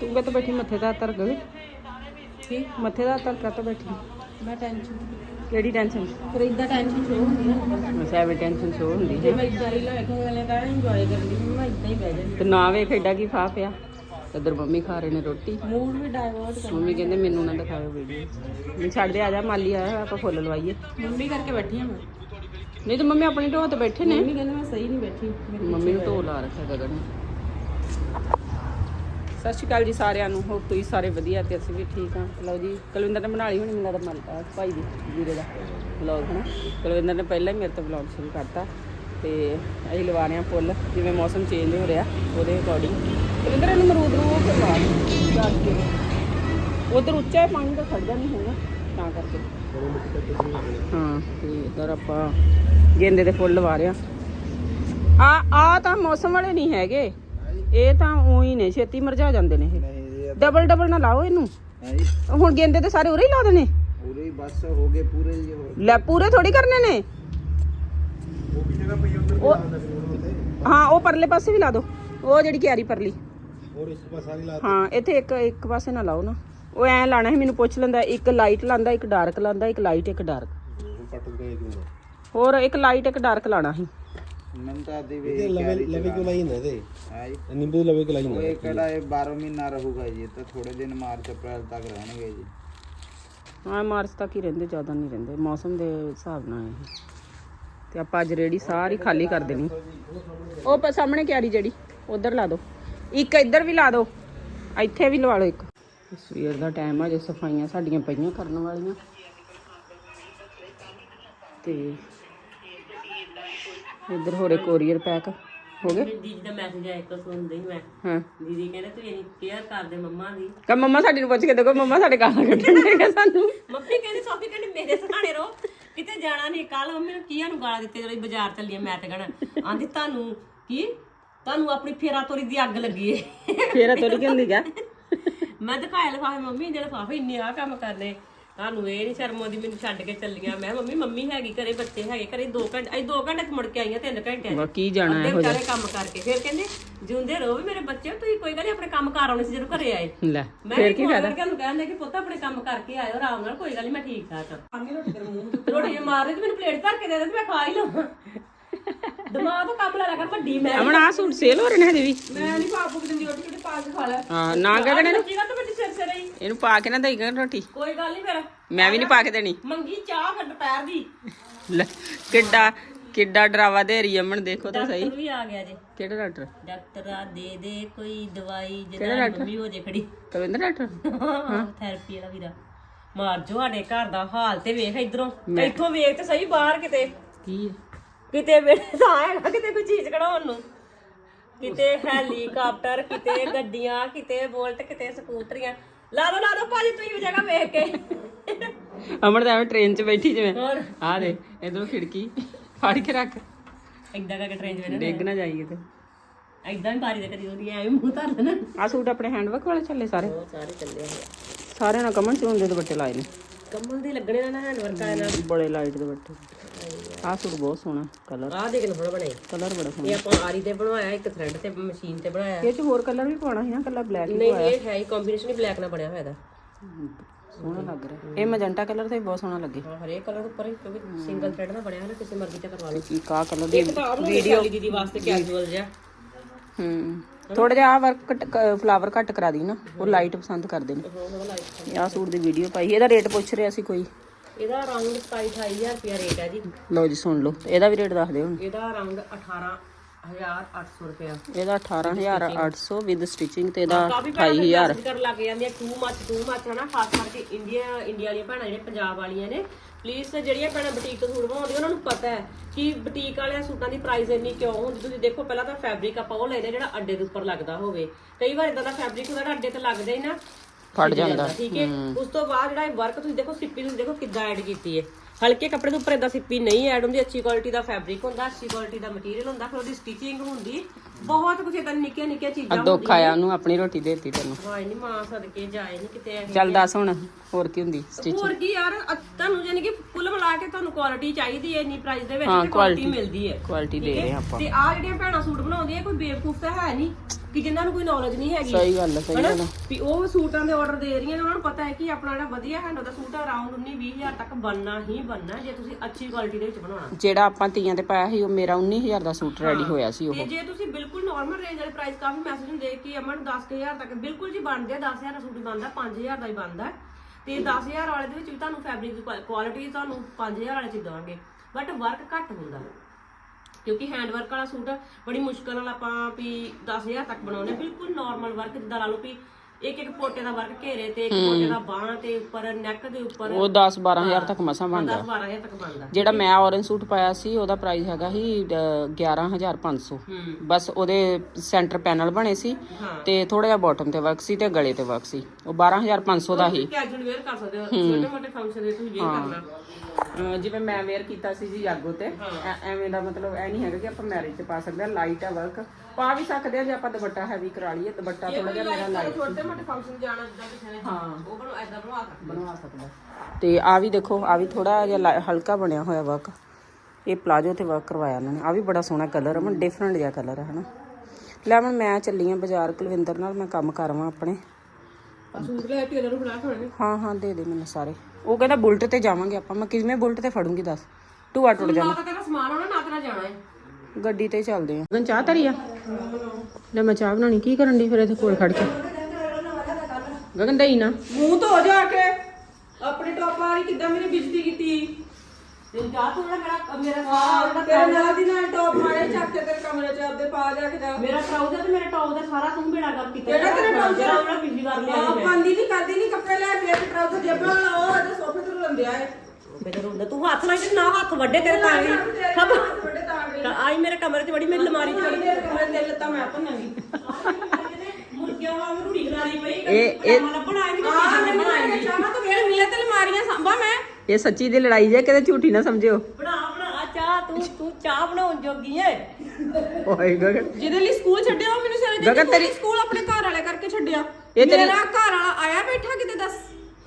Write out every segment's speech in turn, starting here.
ਤੂੰ ਕਾ ਤਾਂ ਬੈਠੀ? ਮੱਥੇ ਦਾ ਤਰ ਗਏ ਕੀ ਮੱਥੇ ਦਾ ਤਰ ਕਾ ਬੈਠੀ? ਮੈਂ ਟੈਨਸ਼ਨ ਕਿਹੜੀ ਟੈਨਸ਼ਨ ਫਿਰ ਇਦਾਂ ਟੈਨਸ਼ਨ ਸ਼ੋ ਹੁੰਦੀ ਨਾ ਅੱਛਾ ਐਵੇਂ ਟੈਨਸ਼ਨ ਸ਼ੋ ਹੁੰਦੀ ਹੈ। ਮੈਂ ਇਦਾਂ ਹੀ ਲੈ ਕੇ ਵਾਲੇ ਕਹਿਣ ਇੰਜੋਏ ਕਰਦੀ ਮੈਂ ਇਦਾਂ ਹੀ ਬਹਿ ਜਾਂਦੀ। ਤੇ ਨਾ ਵੇਖ ਐਡਾ ਕੀ ਫਾ ਪਿਆ। ਇੱਧਰ ਮੰਮੀ ਖਾ ਰਹੇ ਨੇ ਰੋਟੀ। ਮੂਡ ਵੀ ਡਾਇਵਰਟ ਕਰ ਮੰਮੀ ਕਹਿੰਦੇ ਮੈਨੂੰ ਨਾ ਦਿਖਾਓ ਵੀਡੀਓ ਨਹੀਂ ਛੱਡ ਦੇ ਆ ਜਾ ਮਾਲੀ ਆ ਆਪਾਂ ਫੁੱਲ ਲਵਾਈਏ। ਮੰਮੀ ਕਰਕੇ ਬੈਠੀ ਆ ਮੈਂ। ਨਹੀਂ ਤੇ ਮੰਮੀ ਆਪਣੀ ਢੋਹ ਤੇ ਬੈਠੇ ਨੇ। ਮੰਮੀ ਕਹਿੰਦੇ ਮੈਂ ਸਹੀ ਨਹੀਂ ਬੈਠੀ। ਮੇਰੀ ਮੰਮੀ ਨੂੰ ਢੋਹ ਲਾ ਰੱਖਿਆ ਗਗਨ ਨੇ। ਸਤਿ ਸ਼੍ਰੀ ਅਕਾਲ ਜੀ ਸਾਰਿਆਂ ਨੂੰ ਹੋਪ ਤੁਸੀਂ ਸਾਰੇ ਵਧੀਆ ਤੇ ਅਸੀਂ ਵੀ ਠੀਕ ਹਾਂ। ਲਓ ਜੀ, ਕੁਲਵਿੰਦਰ ਨੇ ਬਣਾ ਲਈ ਹੋਣੀ ਮੇਰਾ ਲੱਗਦਾ ਮਲ ਭਾਈ ਦੀ, ਵੀਰੇ ਦਾ ਵਲੌਗ ਹਨਾ? ਕੁਲਵਿੰਦਰ ਨੇ ਪਹਿਲਾਂ ਹੀ ਮੇਰੇ ਤੋਂ ਵਲੌਗ ਸ਼ੁਰੂ ਕਰਤਾ ਤੇ ਅਸੀਂ ਲਵਾ ਰਹੇ ਹਾਂ ਫੁੱਲ ਜਿਵੇਂ ਮੌਸਮ ਚੇਂਜ ਹੋ ਰਿਹਾ, ਉਹਦੇ ਅਕੋਰਡਿੰਗ ਕੁਲਵਿੰਦਰ, ਇਹਨੂੰ ਮਰੂਦ ਨੂੰ ਉਹ ਕਰਵਾ ਚਾਰ ਕੇ। ਉਧਰ ਉੱਚਾ ਹੈ, ਪਾਣੀ ਦਾ ਖੜਦਾ ਨਹੀਂ ਹੈਗਾ ਤਾਂ ਕਰਕੇ। ਹਾਂ, ਤੇ ਇਧਰ ਆਪਾਂ ਗੇਂਦੇ ਦੇ ਫੁੱਲ ਲਵਾ ਰਹੇ ਹਾਂ। ਆ ਆ ਤਾਂ ਮੌਸਮ ਵਾਲੇ ਨਹੀਂ ਹੈਗੇ। ਇਹ ਤਾਂ ਉਹੀ ਨੇ ਛੇਤੀ ਮਰਝਾ ਜਾਂਦੇ ਨੇ ਇਹ। ਡਬਲ ਡਬਲ ਨਾ ਲਾਓ ਇਹਨੂੰ। ਹੁਣ ਗੇਂਦੇ ਤੇ ਸਾਰੇ ਉਰੇ ਹੀ ਲਾ ਦੇਣੇ। ਪੂਰੇ ਹੀ ਬਸ ਹੋ ਗਏ ਪੂਰੇ ਹੀ ਹੋ ਲੈ ਪੂਰੇ ਥੋੜੀ ਕਰਨੇ ਨੇ। ਉਹ ਵੀ ਜਗ੍ਹਾ ਪਈ ਉਧਰ ਉਹ ਹਾਂ ਉਹ ਪਰਲੇ ਪਾਸੇ ਵੀ ਲਾ ਦਿਓ ਉਹ ਜਿਹੜੀ ਕਿਆਰੀ ਪਰਲੀ। ਹੋਰ ਇਸ ਪਾਸ ਸਾਰੀ ਲਾ ਹਾਂ ਇੱਥੇ ਇੱਕ ਇੱਕ ਪਾਸੇ ਨਾ ਲਾਓ ਨਾ। ਉਹ ਐ ਲਾਣਾ ਸੀ ਮੈਨੂੰ ਪੁੱਛ ਲੈਂਦਾ ਇੱਕ ਲਾਈਟ ਲਾਂਦਾ ਇੱਕ ਡਾਰਕ ਲਾਂਦਾ ਇੱਕ ਲਾਈਟ ਇੱਕ ਡਾਰਕ ਪੱਟ ਗਏ ਦੂੰਗਾ। ਹੋਰ ਇੱਕ ਲਾਈਟ ਇੱਕ ਡਾਰਕ ਲਾਣਾ ਸੀ। ਮਨਤਾ ਦੀ ਵੀ ਲਵੇ ਲਵੇ ਕਿਉਂ ਲਾਈ ਨਾ ਤੇ ਨਿੰਬੂ ਲਵੇ ਕਿਉਂ ਲਾਈ ਨਾ ਇਹ ਕਿਹੜਾ ਇਹ 12 ਮਹੀਨਾ ਰਹੂਗਾ ਜੀ ਇਹ ਤਾਂ ਥੋੜੇ ਦਿਨ ਮਾਰਚ ਅਪ੍ਰੈਲ ਤੱਕ ਰਹਿਣਗੇ ਜੀ। ਹਾਂ ਮਾਰਚ ਤੱਕ ਹੀ ਰਹਿੰਦੇ ਜ਼ਿਆਦਾ ਨਹੀਂ ਰਹਿੰਦੇ। ਮੌਸਮ ਦੇ ਹਿਸਾਬ ਨਾਲ ਇਹ। ਤੇ ਆਪਾਂ ਅੱਜ ਰੇੜੀ ਸਾਰੀ ਖਾਲੀ ਕਰ ਦੇਣੀ। ਉਹ ਪ ਸਾਹਮਣੇ ਕਿਆਰੀ ਜਿਹੜੀ ਉਧਰ ਲਾ ਦਿਓ ਇੱਕ ਇੱਧਰ ਵੀ ਲਾ ਦਿਓ ਇੱਥੇ ਵੀ ਲਵਾ ਲਓ ਇੱਕ। ਸਵੇਰ ਦਾ ਟਾਈਮ ਆ ਜੇ ਸਫਾਈਆਂ ਸਾਡੀਆਂ ਪਈਆਂ ਕਰਨ ਵਾਲੀਆਂ। ਤੇ ਇੱਧਰ ਹੋਰੇ ਕੋਰੀਅਰ ਪੈਕ ਹੋ ਗਏ? ਦੀਦੀ ਦਾ ਮੈਸੇਜ ਆਇਆ ਇੱਕ ਸੁਣਦੇ ਹੀ ਮੈਂ। ਹਾਂ। ਦੀਦੀ ਕਹਿੰਦੇ ਤੂੰ ਕੇਅਰ ਕਰਦੇ ਮੰਮਾ ਦੀ। ਕਹ ਮੰਮਾ ਸਾਡੀ ਨੂੰ ਪੁੱਛ ਕੇ ਦੇਖੋ ਮੰਮਾ ਸਾਡੇ ਗਾਲਾਂ ਕੱਢਣ ਦੇਗਾ ਸਾਨੂੰ। ਮੰਮੀ ਕਹਿੰਦੀ ਸੋਫੀ ਕਹਿੰਦੀ ਮੇਰੇ ਸਹਾਣੇ ਰੋ ਕਿਤੇ ਜਾਣਾ ਨਹੀਂ ਕੱਲ ਮੰਮੀ ਨੂੰ ਕੀਆਂ ਨੂੰ ਗਾਲਾਂ ਦਿੱਤੇ ਜਦੋਂ ਬਾਜ਼ਾਰ ਚੱਲੀਏ ਮੈਂ ਤੇ ਕਹਣਾ। ਆਂਦੀ ਤੁਹਾਨੂੰ ਕੀ? ਤੁਹਾਨੂੰ ਆਪਣੀ ਫੇਰਾ ਤੋਰੀ ਦੀ ਅੱਗ ਲੱਗੀ ਏ। ਫੇਰ ਤੋਰੀ ਕੀ ਹੁੰਦੀ ਗਾ ਮੈਂ ਦਿਖਾਇਆ ਲਿਫਾਫੇ ਮੰਮੀ ਜਿਹੜੇ ਲਿਫਾਫੇ ਇੰਨੇ ਆ ਕੰਮ ਕਰਨੇ। ਤੁਹਾਨੂੰ ਇਹ ਨਹੀਂ ਸ਼ਰਮ ਆਉਂਦੀ ਮੈਨੂੰ ਛੱਡ ਕੇ ਚੱਲੀਆਂ। ਮੈਂ ਮੰਮੀ ਮੰਮੀ ਹੈਗੀ ਘਰੇ ਬੱਚੇ ਹੈਗੇ ਘਰੇ 2 ਘੰਟੇ ਅਸੀਂ 2 ਘੰਟੇ ਮੁੜ ਕੇ ਆਈਆਂ 3 ਘੰਟਿਆਂ ਵਾ ਕੀ ਜਾਣਾ ਇਹੋ ਜਿਹਾ? ਕੰਮ ਕਰਕੇ। ਫਿਰ ਕਹਿੰਦੇ ਜਿਉਂਦੇ ਰਹੋ ਵੀ ਮੇਰੇ ਬੱਚੇ ਤੁਸੀਂ ਕੋਈ ਗੱਲ ਨੀ ਆਪਣੇ ਕੰਮ ਕਰ ਆਉਣੇ ਸੀ ਜਦੋਂ ਘਰੇ ਆਏ। ਲੈ ਮੈਂ ਫੇਰ ਕੀ ਫਾਇਦਾ? ਤੁਹਾਨੂੰ ਕਹਿੰਦੇ ਕਿ ਪੁੱਤ ਆਪਣੇ ਕੰਮ ਕਰਕੇ ਆਇਓ ਆਰਾਮ ਨਾਲ ਕੋਈ ਗੱਲ ਨਹੀਂ ਮੈਂ ਠੀਕ ਠਾਕ ਆ ਆਂਦੀ ਰੋਟੀ ਤੇਰੇ ਮੂੰਹ ਤੇ ਰੋਟੀ ਮਾਰ ਰਹੀ ਤੇ ਮੈਨੂੰ ਪਲੇਟ ਧਰ ਕੇ ਦੇ ਦੇ ਤੇ ਮੈਂ ਖਾ ਹੀ ਲਵਾਂ। ਦਿਮਾਗ ਤੋਂ ਕੰਮ ਲੈ ਲਿਆ ਕਰ ਵੱਡੀ ਮੈਂ ਅਮਨ ਆ ਸੂਟ ਸੇਲ ਹੋ ਰਹੇ ਨੇ ਹਜੇ ਵੀ। ਮੈਂ ਨਹੀਂ ਪਾਪੂ ਕਿ ਦਿੰਦੀ ਰੋਟੀ ਕਿਤੇ ਪਾ ਕੇ ਖਾ ਲੈ। ਹਾਂ ਨਾ ਗਗਨ ਇਹਨੂੰ ਬੱਚੀ ਦਾ ਤਾਂ ਵੱਡੀ ਸਿਰ ਸਿਰ ਰਹੀ ਇਹਨੂੰ ਪਾ ਕੇ ਨਾ ਦੇਈ ਗਗਨ ਰੋਟੀ। ਕੋਈ ਗੱਲ ਨਹੀਂ ਫਿਰ। ਮੈਂ ਵੀ ਨਹੀਂ ਪਾ ਕੇ ਦੇਣੀ। ਮੰਗੀ ਚਾਹ ਫਿਰ ਦੁਪਹਿਰ ਦੀ। ਲੈ ਕਿੱਡਾ ਕਿੱਡਾ ਡਰਾਵਾ ਦੇ ਰਹੀ ਅਮਨ ਦੇਖੋ ਤਾਂ ਸਹੀ। ਡਾਕਟਰ ਵੀ ਆ ਗਿਆ ਜੇ। ਕਿਹੜਾ ਡਾਕਟਰ? ਡਾਕਟਰ ਆ ਦੇ ਦੇ ਕੋਈ ਦਵਾਈ ਜਿਹਦਾ ਮੰਮੀ ਹੋ ਜੇ ਖੜੀ। ਕਵਿੰਦਰ ਡਾਕਟਰ? ਥੈਰੇਪੀ ਵਾਲਾ ਵੀਰਾ। ਮਾਰ ਜੋ ਸਾਡੇ ਘਰ ਦਾ ਹਾਲ ਤੇ ਵੇਖ ਇਧਰੋਂ। ਇੱਥੋਂ ਵੇਖ ਤੇ ਸਹੀ ਬਾਹਰ ਕਿਤੇ। ਕੀ ਹੈ? ਕਿਤੇ ਵੇਲੇ ਤਾਂ ਹੈਗਾ ਕਿਤੇ ਕੋਈ ਚੀਜ਼ ਕਢਾਉਣ ਨੂੰ। ਕਿਤੇ ਹੈਲੀਕਾਪਟਰ ਕਿਤੇ ਗੱਡੀਆਂ ਕਿਤੇ ਬੋਲਟ ਕਿਤੇ ਸਕੂਟਰੀਆਂ। ਲਾ ਦੋ ਲਾ ਦੋ ਭਾਜੀ ਤੁਸੀਂ ਵੀ ਜਗ੍ਹਾ ਵੇਖ ਕੇ। ਅਮਨ ਤਾਂ ਐਵੇਂ ਟ੍ਰੇਨ 'ਚ ਬੈਠੀ ਜਿਵੇਂ। ਹੋਰ? ਆ ਦੇ ਇਧਰੋਂ ਖਿੜਕੀ ਫੜ ਕੇ ਰੱਖ। ਏਦਾਂ ਕਰਕੇ ਟ੍ਰੇਨ ਚ ਵੇਨੇ ਡਿੱਗ ਨਾ ਜਾਈਏ ਤੇ। ਏਦਾਂ ਹੀ ਬਾਰੀ ਦੇ ਕਰੀ ਉਹਦੀ ਐਵੇਂ ਮੂੰਹ ਧਰ ਲੈਣਾ। ਆ ਸੂਟ ਆਪਣੇ ਹੈਂਡਵਰਕ ਵਾਲੇ ਚੱਲੇ ਸਾਰੇ। ਸਾਰੇ ਚੱਲੇ ਹੋਏ ਸਾਰਿਆਂ ਨਾਲ ਕਮਨ ਚੋਂ ਦੇ ਦੁਪੱਟੇ ਲਾਏ ਨੇ। ਕੰਮਲ ਦੇ ਲੱਗਣੇ ਨਾ ਹੈਂਡ ਵਰਕ ਆਇਆ ਨਾਲ। ਬੜੇ ਲਾਈਟ ਦੁਪੱਟੇ ਆ ਸੂਟ ਬਹੁਤ ਸੋਹਣਾ ਕਲਰ ਆਹ ਦੇਖ ਲਓ ਥੋੜਾ ਬਣਾਈ ਕਲਰ ਬੜਾ ਸੋਹਣਾ। ਇਹ ਆਪਾਂ ਆਰੀ ਤੇ ਬਣਵਾਇਆ ਇੱਕ ਥ੍ਰੈਡ ਤੇ ਮਸ਼ੀਨ ਤੇ ਬਣਾਇਆ। ਇਹ 'ਚ ਹੋਰ ਕਲਰ ਵੀ ਪਾਉਣਾ ਸੀ ਨਾ ਕੱਲਾ ਬਲੈਕ ਹੀ ਨਹੀਂ ਇਹ ਹੈ ਹੀ ਕੰਬੀਨੇਸ਼ਨ ਹੀ ਬਲੈਕ ਨਾਲ ਬਣਿਆ ਹੋਇਆ ਦਾ ਸੋਹਣਾ ਲੱਗ ਰਿਹਾ। ਇਹ ਮੈਜੈਂਟਾ ਕਲਰ ਤੇ ਵੀ ਬਹੁਤ ਸੋਹਣਾ ਲੱਗੇ। ਹਾਂ ਹਰੇਕ ਕਲਰ ਉੱਪਰ ਹੀ ਕਿਉਂਕਿ ਸਿੰਗਲ ਥ੍ਰੈਡ ਨਾਲ ਬਣਿਆ ਹੋਇਆ ਕਿਸੇ ਮਰਜ਼ੀ ਤੇ ਕਰਵਾ ਲਓ। ਇੱਕ ਆ ਕਲਰ ਦੀ ਨੂੰ ਵੀਡੀਓ ਦੀਦੀ ਵਾਸਤੇ ਕੈਜੂਅਲ ਜਿਹਾ। ਹੂੰ। ਥੋੜਾ ਜਿਹਾ ਆ ਵਰਕ ਫਲਾਵਰ ਘੱਟ ਕਰਾ ਦੀ ਨਾ ਉਹ ਲਾਈਟ ਪਸੰਦ ਕਰਦੇ ਨੇ। ਆਹ ਸੂਟ ਦੀ ਵੀਡੀਓ ਪਾਈ ਇਹਦਾ ਰੇਟ ਪੁੱਛ ਰਿਹਾ ਸੀ ਕੋਈ। ਇਹਦਾ ਰੰਗ 28000 ਰੁਪਿਆ ਰੇਟ ਹੈ ਜੀ। ਲਓ ਜੀ ਸੁਣ ਲਓ ਇਹਦਾ ਵੀ ਰੇਟ ਦੱਸ ਦਿਓ ਹੁਣ। ਇਹਦਾ ਰੰਗ 18800 ਰੁਪਿਆ ਇਹਦਾ 18800 ਵਿਦ ਸਟਿਚਿੰਗ ਤੇ ਇਹਦਾ ਕਾਫੀ ਭੈਣਾਂ 28000 ਕਰ ਲੱਗ ਜਾਂਦੀਆਂ ਟੂ ਮੱਚ ਟੂ ਮੱਚ ਹਨਾ ਖਾਸ ਕਰਕੇ ਇੰਡੀਆ ਇੰਡੀਆ ਵਾਲੀਆਂ ਭੈਣਾਂ ਜਿਹੜੀਆਂ ਪੰਜਾਬ ਵਾਲੀਆਂ ਨੇ ਪਲੀਜ਼ ਜਿਹੜੀਆਂ ਭੈਣਾਂ ਬੁਟੀਕ ਤੋਂ ਸੂਟ ਬਣਾਉਂਦੀਆਂ ਉਹਨਾਂ ਨੂੰ ਪਤਾ ਹੈ ਕਿ ਬੁਟੀਕ ਵਾਲਿਆਂ ਸੂਟਾਂ ਦੀ ਪ੍ਰਾਈਸ ਇੰਨੀ ਕਿਉਂ ਹੁੰਦੀ? ਤੁਸੀਂ ਦੇਖੋ ਪਹਿਲਾਂ ਤਾਂ ਫੈਬਰਿਕ ਆਪਾਂ ਉਹ ਲੈਦੇ ਜਿਹੜਾ ਅੱਡੇ ਦੇ ਉੱਪਰ ਲੱਗਦਾ ਹੋਵੇ। ਕਈ ਵਾਰ ਇਦਾਂ ਦਾ ਫੈਬਰਿਕ ਹੁੰਦਾ ਜਿਹੜਾ ਅੱਡੇ ਤੇ ਲੱਗਦਾ ਹੀ ਨਾ ਫੜ ਜਾਂਦਾ। ਠੀਕ ਹੈ? ਉਸ ਤੋਂ ਬਾਅਦ ਜਿਹੜਾ ਇਹ ਵਰਕ ਤੁਸੀਂ ਦੇਖੋ ਸਿੱਪੀ ਤੁਸੀਂ ਦੇਖੋ ਕਿੱਦਾਂ ਐਡ ਕੀਤੀ ਹੈ। ਹਲਕੇ ਕੱਪੜੇ ਦੇ ਉੱਪਰ ਇਦਾਂ ਸਿੱਪੀ ਨਹੀਂ ਐਡ ਹੁੰਦੀ ਅੱਛੀ ਕੁਆਲਿਟੀ ਦਾ ਫੈਬਰਿਕ ਹੁੰਦਾ ਅੱਛੀ ਕੁਆਲਿਟੀ ਦਾ ਮਟੀਰੀਅਲ ਹੁੰਦਾ ਫਿਰ ਉਹਦੀ ਸਟਿਚਿੰਗ ਹੁੰਦੀ ਬਹੁਤ ਕੁਝ ਇਦਾਂ ਨਿੱਕੀਆਂ ਨਿੱਕੀਆਂ ਚੀਜ਼ਾਂ ਦੁੱਖ ਆਇਆ ਉਹਨੂੰ ਆਪਣੀ ਰੋਟੀ ਦੇਤੀ ਤੈਨੂੰ। ਹਾਏ ਨਹੀਂ ਮਾਂ ਸਦਕੇ ਜਾਏ ਨਹੀਂ ਕਿਤੇ ਇਹ ਚੱਲ ਦੱਸ ਹੁਣ ਹੋਰ ਕੀ ਹੁੰਦੀ ਸਟਿਚ ਹੋਰ ਕੀ ਯਾਰ ਅ- ਤੁਹਾਨੂੰ ਯਾਨੀ ਕਿ ਕੁੱਲ ਮਿਲਾ ਕੇ ਤੁਹਾਨੂੰ ਕੁਆਲਿਟੀ ਚਾਹੀਦੀ ਹੈ ਇੰਨੀ ਪ੍ਰਾਈਸ ਦੇ ਵਿੱਚ ਤੇ ਕੁਆਲਿਟੀ ਮਿਲਦੀ ਹੈ। ਕੁਆਲਿਟੀ ਦੇ ਰਹੇ ਹਾਂ ਆਪਾਂ। ਤੇ ਆ ਜਿਹੜੀਆਂ ਭੈਣਾਂ ਸੂਟ ਬਣਾਉਂਦੀਆਂ ਕੋਈ ਬੇਵਕੂਫ ਤਾਂ ਹੈ ਨਹੀਂ ਕਿ ਜਿਨ੍ਹਾਂ ਨੂੰ ਕੋਈ ਨੌਲੇਜ ਨਹੀਂ ਹੈਗੀ। ਸਹੀ ਗੱਲ ਹੈ ਸਹੀ ਹਨਾ? ਗੱਲ ਹੈ। ਵੀ ਉਹ ਸੂਟਾਂ ਦੇ ਆਰਡਰ ਦੇ ਰਹੀਆਂ ਨੇ ਉਹਨਾਂ ਨੂੰ ਪਤਾ ਹੈ ਕਿ ਆਪਣਾ ਜਿਹੜਾ ਵਧੀਆ ਹੈਂਡ ਦਾ ਸੂਟ ਆ ਅਰਾਊਂਡ 19 20000 ਤੱਕ ਬਣਨਾ ਹੀ ਬਣਨਾ ਜੇ ਤੁਸੀਂ ਅੱਛੀ ਕੁਆਲਿਟੀ ਦੇ ਵਿੱਚ ਬਣਾਉਣਾ। ਜਿਹੜਾ ਆਪਾਂ ਤੀਆਂ ਤੇ ਪਾਇਆ ਸੀ ਉਹ ਮੇਰਾ 19000 ਦਾ ਸੂਟ ਰੈਡੀ ਹੋਇਆ ਸੀ ਉਹ। ਤੇ ਜੇ ਤੁਸੀਂ ਬਿਲਕੁਲ ਨਾਰਮਲ ਰੇਂਜ ਵਾਲੇ ਪ੍ਰਾਈਸ ਕਾਫੀ ਮੈਸੇਜ ਹੁੰਦੇ ਕਿ ਅਮਨ 10000 ਤੱਕ ਬਿਲਕੁਲ ਜੀ ਬਣਦੇ ਆ 10000 ਦਾ ਸੂਟ ਹੀ ਬਣਦਾ 5000 ਦਾ ਹੀ ਬਣਦਾ। ਤੇ 10000 ਵਾਲੇ ਦੇ ਵਿੱਚ ਵੀ ਤੁਹਾਨੂੰ ਫੈਬਰਿਕ ਦੀ ਕੁਆਲਿਟੀ ਤੁਹਾਨੂੰ 5000 ਵਾਲੇ ਚ ਦੇਵਾਂਗੇ। ਬਟ ਵਰਕ ਘੱਟ ਹੁੰਦਾ। ਕਿਉਂਕਿ ਹੈਂਡ ਵਰਕ ਵਾਲਾ ਸੂਟ ਬੜੀ ਮੁਸ਼ਕਲ ਨਾਲ ਆਪਾਂ ਵੀ 10000 ਤੱਕ ਬਣਾਉਂਦੇ ਬਿਲਕੁਲ ਨਾਰਮਲ ਵਰਕ ਜਿੱਦਾਂ ਲਾ ਲਓ ਵੀ ਇੱਕ ਇੱਕ ਪੋਟੇ ਦਾ ਵਰਕ ਘੇਰੇ ਤੇ ਇੱਕ ਪੋਟੇ ਦਾ ਬਾਹਾਂ ਤੇ ਉੱਪਰ ਨੈਕ ਦੇ ਉੱਪਰ। ਉਹ 10 12000 ਤੱਕ ਮਸਾਂ ਬਣਦਾ। 10 12000 ਤੱਕ ਬਣਦਾ। ਜਿਹੜਾ ਮੈਂ ਔਰੰਜ ਸੂਟ ਪਾਇਆ ਸੀ ਉਹਦਾ ਪ੍ਰਾਈਸ ਹੈਗਾ ਸੀ ਅਹ, 11500 ਹੂੰ। ਬਸ ਉਹਦੇ ਸੈਂਟਰ ਪੈਨਲ ਬਣੇ ਸੀ ਤੇ ਥੋੜਾ ਜਿਹਾ ਬਾਟਮ ਤੇ ਵਰਕ ਸੀ ਤੇ ਗਲੇ ਤੇ ਵਰਕ ਸੀ। ਉਹ 12500 ਦਾ ਹੀ ਕੈਜੂਅਲ ਵੇਅਰ ਕਰ ਸਕਦੇ ਹੋ। ਛੋਟੇ ਮੋਟੇ ਫੰਕਸ਼ਨ ਦੇ ਤੁਸੀਂ ਵੇਅਰ ਕਰਨਾ। ਜਿਵੇਂ ਮੈਂ ਵੇਅਰ ਕੀਤਾ ਸੀ ਜੀ ਜਾਗੋ ਤੇ ਐਵੇਂ ਦਾ ਮਤਲਬ ਐ ਨਹੀਂ ਹੈਗਾ ਕਿ ਆਪਾਂ ਮੈਰਿਜ ਤੇ ਪਾ ਸਕਦੇ ਆ ਲਾਈਟ ਆ ਵਰਕ ਪਾ ਵੀ ਸਕਦੇ ਆ ਜੇ ਆਪਾਂ ਦੁਪੱਟਾ ਹੈਵੀ ਕਰਾ ਲਈਏ ਦੁਪੱਟਾ ਥੋੜਾ ਜਿਹਾ ਮੇਰਾ ਲਾਈਟ ਛੋਟੇ ਮੋਟੇ ਫੰਕਸ਼ਨ ਜਾਣਾ ਜਿੱਦਾਂ ਕਿਸੇ ਨੇ ਹਾਂ। ਉਹ ਬਣੋ ਐਦਾਂ ਬਣਵਾ ਸਕਦੇ। ਬਣਵਾ ਸਕਦਾ। ਤੇ ਆ ਵੀ ਦੇਖੋ ਆ ਵੀ ਥੋੜਾ ਜਿਹਾ ਹਲਕਾ ਬਣਿਆ ਹੋਇਆ ਵਰਕ ਇਹ ਪਲਾਜੋ ਤੇ ਵਰਕ ਕਰਵਾਇਆ ਉਹਨਾਂ ਨੇ। ਆ ਵੀ ਬੜਾ ਸੋਹਣਾ ਕਲਰ ਹੈ ਮਨ ਡਿਫਰੈਂਟ ਜਿਹਾ ਕਲਰ ਹੈ ਹਨਾ। ਲੈ ਹੁਣ ਮੈਂ ਚੱਲੀ ਆ ਬਾਜ਼ਾਰ ਕੁਲਵਿੰਦਰ ਨਾਲ ਮੈਂ ਕੰਮ ਕਰਵਾਂ ਆਪਣੇ। ਆ ਸੂਟ ਲੈ ਟੇਲਰ ਨੂੰ ਬਣਾ ਖੜਨੇ ਹਾਂ ਹਾਂ ਦੇ ਦੇ ਮੈਨੂੰ ਸਾਰੇ। ਉਹ ਕਹਿੰਦਾ ਬੁਲਟ ਤੇ ਜਾਵਾਂਗੇ ਆਪਾਂ। ਮੈਂ ਕਿਵੇਂ ਬੁਲਟ ਤੇ ਫੜੂੰਗੀ ਦੱਸ? ਟੂਆ ਟੁੱਟ ਜਾ ਨਾ ਤਾਂ ਤੇਰਾ ਸਮਾਨ ਹੋਣਾ ਨਾ ਤੇਰਾ ਜਾਣਾ ਹੈ ਗੱਡੀ ਤੇ ਹੀ ਚੱਲਦੇ ਆ। ਗਨ ਚਾਹ ਧਰੀ ਆ? ਲੈ ਮੈਂ ਚਾਹ ਬਣਾਣੀ ਕੀ ਕਰਨ ਦੀ ਫਿਰ ਇੱਥੇ ਕੋਲ ਖੜ ਕੇ? ਗਗਨ ਦਈ ਨਾ। ਮੂੰਹ ਧੋ ਜਾ ਕੇ। ਆਪਣੇ ਟੌਪ ਵਾਲੀ ਕਿੱਦਾਂ ਮੇਰੀ ਬਿਜਤੀ ਕੀਤੀ? ਤੇ ਜਾ ਤੂੰ ਜਿਹੜਾ ਮੇਰਾ ਮੇਰਾ ਸਾਰਾ ਤੇਰੇ ਨਾਲ ਦੀ ਨਾਲ ਟੌਪ ਮਾਰੇ ਚੱਕ ਕੇ ਤੇਰੇ ਕਮਰੇ ਚ ਆਪਦੇ ਪਾ ਜਾ ਕੇ ਜਾ। ਮੇਰਾ ਟਰਾਊਜ਼ਰ ਤੇ ਮੇਰੇ ਟੌਪ ਦਾ ਸਾਰਾ ਤੂੰ ਬੇੜਾ ਕਰ ਕੀਤਾ। ਕਿਹੜਾ ਤੇਰਾ trouser? ਜਿਹੜਾ ਉਹਨਾਂ ਪਿਛਲੀ ਵਾਰ ਲਿਆ ਆਹ ਪਾਉਂਦੀ ਨਹੀਂ ਕਰਦੀ ਨਹੀਂ ਕੱਪੜੇ ਲੈ ਕੇ ਤੇ ਟਰਾਊਜ਼ਰ ਜੇਬਾਂ ਵਾਲਾ ਉਹ ਇਹਦੇ ਸੋਫੇ ਤੇ ਲੰਦਿਆ ਏ। ਮੇਰੇ ਰੋਂਦਾ ਤੂੰ ਹੱਥ ਲਾਈ ਤੇ ਨਾ ਹੱਥ ਵੱਡੇ ਤੇਰੇ ਤਾਂ ਵੀ ਖਬਰ ਆਈ ਮੇਰੇ ਕਮਰੇ 'ਚ ਬੜੀ ਮੇਰੀ ਅਲਮਾਰੀ 'ਚ ਬੜੀ ਮੇਰੇ ਕਮਰੇ ਦੇ ਲੱਤਾਂ ਮੈਂ ਭੰਨਾਂਗੀ। ਮੁਰਗਿਆਂ ਵਾਂਗ ਰੂੜੀ ਖਲਾਰੀ ਪਈ ਇਹ- ਇਹ- ਲੱਭਣਾ ਆਈ ਆ ਮੈਨੂੰ ਮੇਰੇ ਚਾਹਾਂ ਤੋਂ ਵੇਲ ਮਿਲੇ ਤੇ ਅਲਮਾਰੀਆਂ ਸਾਂਭਾ ਮੈਂ। ਇਹ ਸੱਚੀ ਦੀ ਲੜਾਈ ਜੇ ਕਿਤੇ ਝੂਠੀ ਨਾ ਸਮਝਿਓ। ਬਣਾ ਬਣਾ ਚਾਹ ਤੂੰ ਤੂੰ ਚਾਹ ਬਣਾਉਣ ਜੋਗੀ ਏ ਓਏ ਗਗਨ। ਜਿਹਦੇ ਲਈ ਸਕੂਲ ਛੱਡਿਆ ਉਹ ਮੈਨੂੰ ਸਾਰੇ ਗਗਨ ਤੇਰੀ- ਸਕੂਲ ਆਪਣੇ ਘਰ ਵਾਲੇ ਕਰਕੇ ਛੱਡਿਆ। ਇਹ ਤੇਰੀ- ਮੇਰਾ ਘਰ ਵਾਲਾ ਆਇਆ ਬੈਠਾ ਕਿਤੇ ਦੱਸ।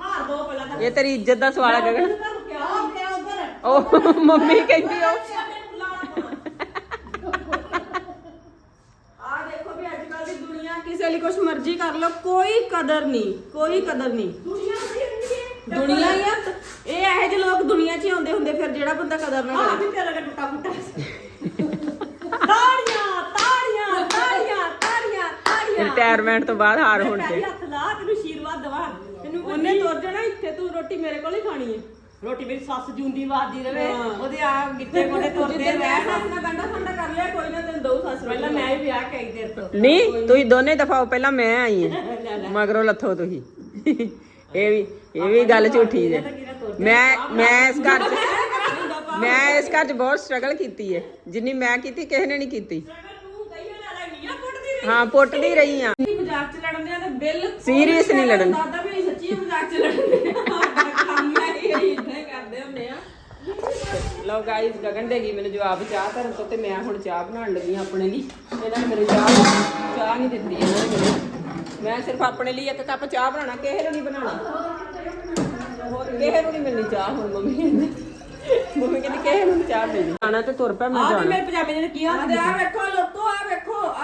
ਹਾਰ ਦੋ ਪਹਿਲਾਂ ਤਾਂ। ਇਹ ਤੇਰੀ ਇੱਜ਼ਤ ਦਾ ਸਵਾਲ ਹੈ ਗਗਨ। ਉਹ ਮੰਮੀ ਕਹਿੰਦੀ ਉਹ ਆ ਦੇਖੋ ਵੀ ਅੱਜ ਕੱਲ ਦੀ ਦੁਨੀਆ ਕਿਸੇ ਲਈ ਕੁਝ ਮਰਜ਼ੀ ਕਰ ਲੋ ਕੋਈ ਕਦਰ ਨਹੀਂ ਕੋਈ ਕਦਰ ਨਹੀਂ। ਦੁਨੀਆ ਬੜੀ ਹੁੰਦੀ ਏ ਦੁਨੀਆ ਹੀ ਆ ਇਹ ਇਹੋ ਜਿਹੇ ਲੋਕ ਦੁਨੀਆ 'ਚ ਹੀ ਆਉਂਦੇ ਹੁੰਦੇ ਫਿਰ ਜਿਹੜਾ ਬੰਦਾ ਕਦਰ ਨਾ ਆ ਕਰੇ। ਵੀ ਤੇਰਾ ਟੁੱਟਾ ਫੁੱਟਾ ਤਾੜੀਆਂ ਤਾੜੀਆਂ ਤਾੜੀਆਂ ਤਾੜੀਆਂ ਤਾੜੀਆਂ। ਰਿਟਾਇਰਮੈਂਟ ਤੋਂ ਬਾਅਦ ਹਾਰ ਹੋਣ ਤੇ। ਹੱਥ ਲਾ ਤੈਨੂੰ ਆਸ਼ੀਰਵਾਦ ਦਵਾ। ਤੈਨੂੰ ਉਹਨੇ ਤੁਰ ਜਾਣਾ ਇੱਥੇ ਤੂੰ ਰੋਟੀ ਮੇਰੇ ਕੋਲ ਹੀ ਖਾਣੀ ਹੈ। ਰੋਟੀ ਮੇਰੀ ਸੱਸ ਜੂੰਦੀ ਵਾਦੀ ਰਵੇ। ਉਹਦੇ ਆ ਗਿੱਟੇ ਕੋਲੇ ਤੁਰਦੇ ਜਿੱਦੇ ਮੈਂ ਰਹਿ ਸੱਸ ਨਾਲ ਗੰਡਾ ਫੰਡਾ ਕਰ ਲਿਆ ਕੋਈ ਨਾ ਤੈਨੂੰ ਦਊ ਸੱਸ ਪਹਿਲਾਂ ਮੈਂ ਹੀ ਵਿਆਹ ਕੇ ਆਈ ਤੇਰੇ ਤੋਂ। ਨਹੀਂ ਤੁਸੀਂ ਦੋਨੇ ਦਫਾਓ ਪਹਿਲਾਂ ਮੈਂ ਆਈ ਹਾਂ। ਮਗਰੋਂ ਲੱਥੋ ਤੁਸੀਂ। ਇਹ ਵੀ ਇਹ ਵੀ ਗੱਲ ਝੂਠੀ ਜੇ ਮੈਂ ਮੈਂ ਇਸ ਘਰ 'ਚ ਮੈਂ ਇਸ ਘਰ 'ਚ ਬਹੁਤ ਸਟਰਗਲ ਕੀਤੀ ਹੈ। ਜਿੰਨੀ ਮੈਂ ਕੀਤੀ ਕਿਸੇ ਨੇ ਨਹੀਂ ਕੀਤੀ। ਹਾਂ ਪੁੱਟਦੀ ਰਹੀ ਆ ਮਜ਼ਾਕ 'ਚ ਲੜਨ ਦੇ ਤੇ ਬਿੱਲ Serious ਨਹੀਂ ਲੜਨ। ਦਾਦਾ ਵੀ ਸੱਚੀ ਮਜ਼ਾਕ 'ਚ ਲੜਨ ਦੇ ਇਹ ਇਦਾਂ ਹੀ ਆ ਲਓ ਗਾਇਸ ਗਗਨ ਦੇਗੀ ਮੈਨੂੰ ਜਵਾਬ ਚਾਹ ਧਰਨ ਤੋਂ ਤੇ ਮੈਂ ਹੁਣ ਚਾਹ ਬਣਾਉਣ ਲੱਗੀ ਹਾਂ ਆਪਣੇ ਲਈ। ਇਹਨਾਂ ਨੇ ਮੈਨੂੰ ਚਾਹ ਚਾਹ ਨਹੀਂ ਦਿੱਤੀ ਇਹਨਾਂ ਨੇ ਮੈਨੂੰ। ਮੈਂ ਸਿਰਫ ਆਪਣੇ ਲਈ ਇੱਕ ਕੱਪ ਚਾਹ ਬਣਾਉਣਾ ਕਿਸੇ ਨੂੰ ਨਹੀਂ ਬਣਾਉਣਾ। ਹੋਰ ਕਿਸੇ ਨੂੰ ਨਹੀਂ ਮਿਲਣੀ ਚਾਹ ਹੁਣ ਮੰਮੀ ਕਹਿੰਦੀ। ਮੰਮੀ ਕਹਿੰਦੀ ਕਿਸੇ ਨੂੰ ਚਾਹ ਮਿਲਣੀ। ਆਣਾ ਤੇ ਤੁਰ ਪਿਆ ਮੈਂ ਜਾਣਾ। ਮੇਰੇ ਪਜਾਮੇ ਨੇ ਕੀ ਤੇ ਆ ਵੇਖੋ ਲੋਕੋ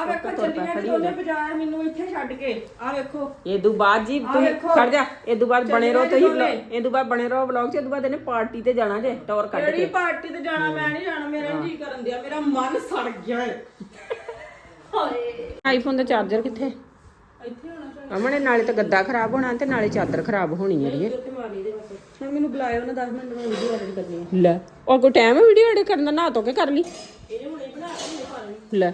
ਆ ਵੇਖੋ ਆ ਵੇਖੋ ਤੁਰ ਪੈ, ਚੱਲੀਆਂ ਖੜੀ ਹੋ ਦੋਨੇ ਬਾਜ਼ਾਰ ਮੈਨੂੰ ਇੱਥੇ ਛੱਡ ਕੇ। ਆ ਵੇਖੋ। ਇਹ ਤੋਂ ਬਾਅਦ ਜੀ ਤੁਸੀਂ ਵੇਖੋ। ਖੜ ਜਾ। ਇਹ ਤੋਂ ਬਾਅਦ ਬਣੇ ਰਹੋ ਤੁਸੀਂ ਦੋਨੇ। vlog- ਇਹ ਤੋਂ ਬਾਅਦ ਬਣੇ ਰਹੋ ਵਲੌਗ 'ਚ ਇਹ ਤੋਂ ਬਾਅਦ ਇਹਨੇ ਪਾਰਟੀ ਤੇ ਜਾਣਾ ਜੇ ਟੌਰ ਕੱਢ ਕਿਹੜੀ ਕੇ। ਪਾਰਟੀ ਤੇ ਜਾਣਾ? ਮੈਂ ਨਹੀਂ ਜਾਣਾ। ਮੇਰਾ ਜੀ ਕਰਨ ਦਿਆ। ਮੇਰਾ ਮਨ ਸੜ ਗਿਆ ਏ। ਹੋਏ। ਆਈਫੋਨ ਦਾ ਚਾਰਜਰ ਕਿੱਥੇ? ਇੱਥੇ ਹੋਣਾ ਚਾਹੀਦਾ। ਅਮਨੇ ਨਾਲੇ ਤਾਂ ਗੱਦਾ ਖਰਾਬ ਹੋਣਾ ਤੇ ਨਾਲੇ ਚਾਦਰ ਖਰਾਬ ਹੋਣੀ ਹੈ ਇਹ ਤੇ ਮਾਰੀ ਦੇ ਬਸ। ਹੁਣ ਮੈਨੂੰ ਬੁਲਾਇਓ ਨਾ 10 ਮਿੰਟ ਮੈਂ ਵੀਡੀਓ ਐਡਿਟ ਕਰਨੀ ਹੈ ਲੈ। ਉਹ ਕੋਈ ਟਾਈਮ ਹੈ ਵੀਡੀਓ ਐਡਿਟ ਕਰਨ ਦਾ? ਨਾ ਧੋ ਕੇ ਕਰ ਲਈ। ਇਹਨੇ ਹੁਣੇ ਬਣਾ ਕੇ ਹੁਣੇ ਪਾ ਲੈਣੀ ਲੈ।